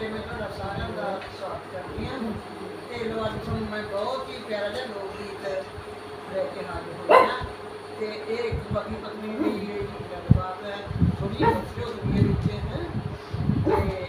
ਤੇ ਮੈਂ ਤੁਹਾਡਾ ਸਾਰਿਆਂ ਦਾ ਸਵਾਗਤ ਕਰਦੀ ਹਾਂ। ਤੇ ਲੋ ਅੱਜ ਤੁਹਾਨੂੰ ਮੈਂ ਬਹੁਤ ਹੀ ਪਿਆਰਾ ਜਿਹਾ ਲੋਕ ਗੀਤ ਲੈ ਕੇ ਹਾਜ਼ਰ ਹੋਇਆ ਤੇ ਇਹ ਇੱਕ ਪਤੀ ਪਤਨੀ ਦੀ ਗੱਲਬਾਤ ਹੈ। ਥੋੜੀ ਜਿਹੀ ਮੁਸ਼ਕਿਲ ਦੁਨੀਆ ਵਿੱਚ, ਹੈ। ਤੇ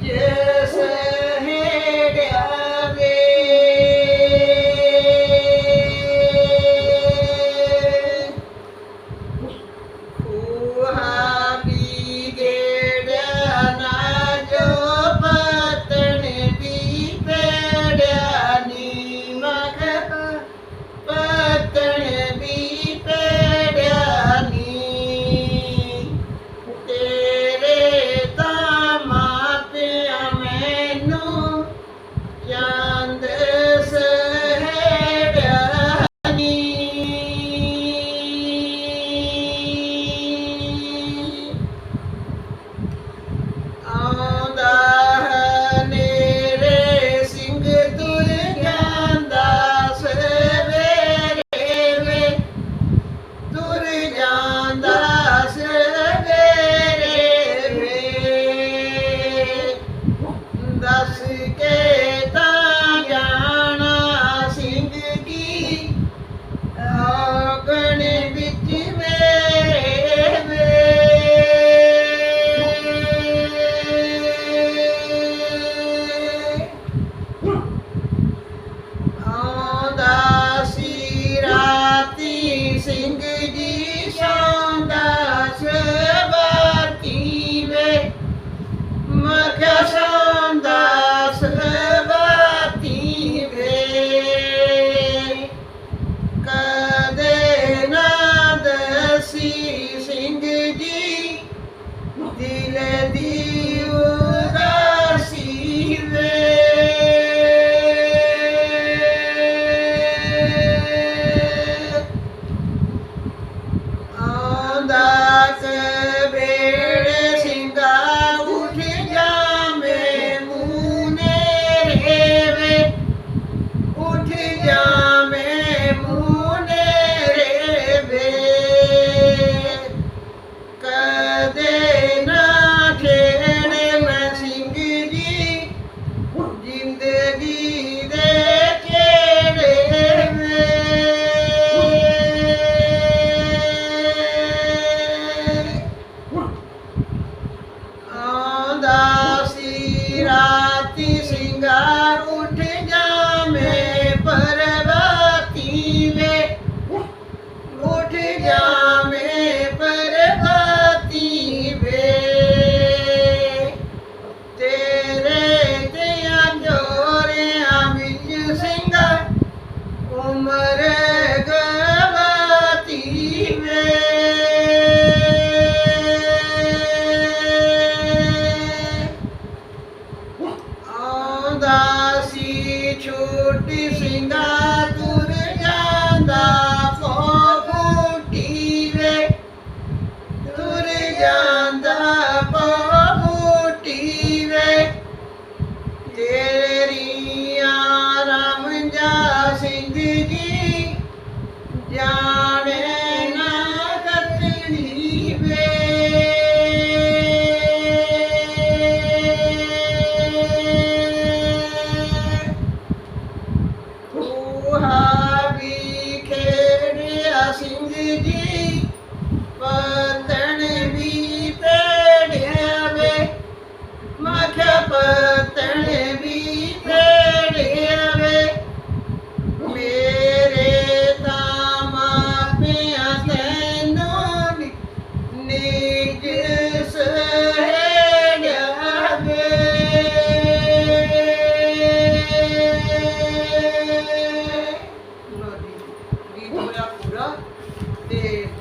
yeah.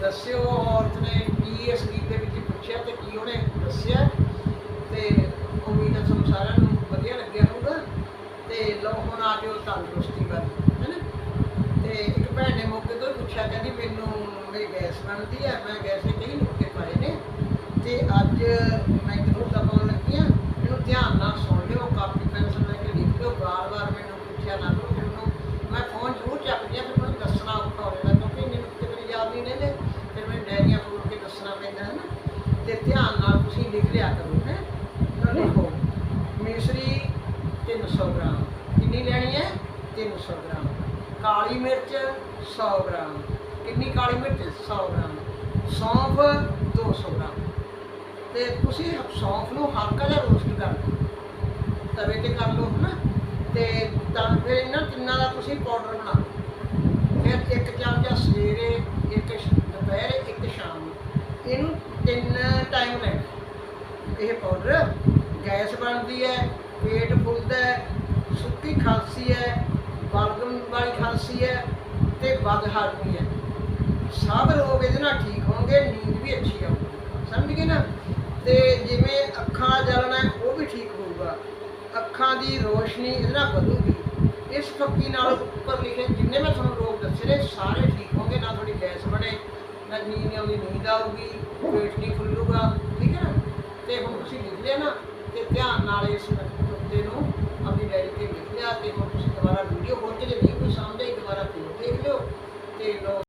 ਦੱਸਿਓ ਔਰਤ ਨੇ ਕੀ ਇਸ ਗੀਤ ਦੇ ਵਿੱਚ ਪੁੱਛਿਆ ਤੇ ਕੀ ਉਹਨੇ ਦੱਸਿਆ ਤੇ ਉਮੀਦ ਹੈ ਤੁਹਾਨੂੰ ਸਾਰਿਆਂ ਨੂੰ ਵਧੀਆ ਲੱਗਿਆ ਹੋਊਗਾ। ਤੇ ਲਓ ਹੁਣ ਆ ਜਾਓ ਤੰਦਰੁਸਤੀ ਵੱਲ ਹੈਨਾ ਤੇ ਇੱਕ ਭੈਣ ਨੇ ਮੌਕੇ ਤੋਂ ਪੁੱਛਿਆ, ਕਹਿੰਦੀ ਮੈਨੂੰ ਮੇਰੀ ਗੈਸ ਬਣਦੀ ਹੈ, ਮੈਂ ਗੈਸ ਦੇ ਕਈ ਨੁਕਤੇ ਪਾਏ ਨੇ। ਤੇ ਅੱਜ ਮੈਂ ਇੱਕ ਨੋਟ ਪਾਉਣ ਲੱਗੀ ਹਾਂ ਇਹਨੂੰ ਧਿਆਨ ਨਾਲ ਸੁਣ ਲਿਓ, ਕਾਪੀ, ਪੈਨਸਲ ਲੈ ਕੇ ਲਿਖ ਲਿਓ, ਵਾਰ-ਵਾਰ ਮੈਨੂੰ ਪੁੱਛਿਆ ਨਾ ਕਰੋ ਮੈਨੂੰ। ਮੈਂ ਫੋਨ ਜ਼ਰੂਰ ਚੱਕਦੀ ਹਾਂ ਫਿਰ ਮੈਨੂੰ ਦੱਸਣਾ ਔਖਾ ਹੋ ਜਾਂਦਾ ਕਿਉਂਕਿ ਇੰਨੇ ਨੁਕਤੇ ਮੇਰੇ ਯਾਦ ਨਹੀਂ ਰਹਿੰਦੇ ਫਿਰ ਮੈਨੂੰ ਡਾਇਰੀਆਂ ਫੋਲ ਕੇ ਦੱਸਣਾ ਪੈਂਦਾ ਹੈ ਨਾ ਤੇ ਧਿਆਨ ਨਾਲ ਤੁਸੀਂ ਲਿਖ ਲਿਆ ਕਰੋ ਹੈ। ਤਾਂ ਲਿਖੋ ਮਿਸਰੀ 300 ਗ੍ਰਾਮ ਕਿੰਨੀ ਲੈਣੀ ਹੈ? 300 ਗ੍ਰਾਮ। ਕਾਲੀ ਮਿਰਚ 100 ਗ੍ਰਾਮ ਕਿੰਨੀ ਕਾਲੀ ਮਿਰਚ? 100 ਗ੍ਰਾਮ। ਸੌਂਫ 200 ਗ੍ਰਾਮ। ਤੇ ਤੁਸੀਂ ਸੌਂਫ ਨੂੰ ਹਲਕਾ ਜਿਹਾ ਰੋਸਟ ਕਰ ਲਓ। ਤਵੇ ਤੇ ਕਰ ਲਓ ਹਨਾ। ਤੇ ਤਾਂ ਫਿਰ ਇਹਨਾਂ ਤਿੰਨਾਂ ਦਾ ਤੁਸੀਂ ਪਾਊਡਰ ਬਣਾ ਲਓ। ਫਿਰ ਇੱਕ ਚਮਚਾ ਸਵੇਰੇ ਇੱਕ ਸ਼- ਦੁਪਹਿਰੇ ਇੱਕ ਸ਼ਾਮ ਨੂੰ ਇਹਨੂੰ ਤਿੰਨ ਟਾਈਮ ਲੈਣਾ ਇਹ ਪਾਊਡਰ ਗੈਸ ਬਣਦੀ ਹੈ, ਪੇਟ ਫੁੱਲਦਾ ਹੈ, ਸੁੱਕੀ ਖਾਂਸੀ ਹੈ, ਬਲਗਮ ਵਾਲੀ ਖਾਂਸੀ ਹੈ ਤੇ ਬਦਹਜ਼ਮੀ ਹੈ। ਸਭ ਰੋਗ ਇਹਦੇ ਨਾਲ ਠੀਕ ਹੋਣਗੇ, ਨੀਂਦ ਵੀ ਅੱਛੀ ਆਊਗੀ। ਸਮਝ ਗਏ ਨਾ? ਤੇ ਜਿਵੇਂ ਅੱਖਾਂ ਦਾ ਜਲਨ ਹੈ, ਉਹ ਵੀ ਠੀਕ ਹੋਊਗਾ। ਅੱਖਾਂ ਦੀ ਰੋਸ਼ਨੀ ਇਹਦੇ ਨਾਲ ਵਧੂਗੀ। ਇਸ ਫੱਕੀ ਨਾਲ ਉੱਪਰ ਲਿਖੇ ਜਿੰਨੇ ਮੈਂ ਤੁਹਾਨੂੰ ਰੋਗ ਦੱਸੇ ਨੇ, ਸਾਰੇ ਠੀਕ ਹੋਣਗੇ, ਨਾ ਤੁਹਾਡੀ ਗੈਸ ਬਣੇ, ਨਾ ਨੀਂਦ ਆਉਂਦੀ, ਨੀਂਦ ਆਊਗੀ, ਪੇਟ ਨਹੀਂ ਫੁੱਲੂਗਾ, ਠੀਕ ਹੈ ਨਾ? ਤੇ ਹੁਣ ਤੁਸੀਂ ਲਿਖ ਲਿਆ ਨਾ ਤੇ ਧਿਆਨ ਨਾਲ ਇਸ ਨੁਕਤੇ ਨੂੰ ਆਪਣੀ ਡਾਇਰੀ ਤੇ ਲਿਖ ਲਿਆ ਤੇ ਹੁਣ ਤੁਸੀਂ ਦੁਬਾਰਾ ਵੀਡੀਓ ਖੋਲ ਕੇ ਜੇ ਨਹੀਂ ਕੋਈ ਸਮਝੇ ਦੁਬਾਰਾ ਫਿਰ ਦੇਖ ਲਿਓ ਤੇ ਲੋ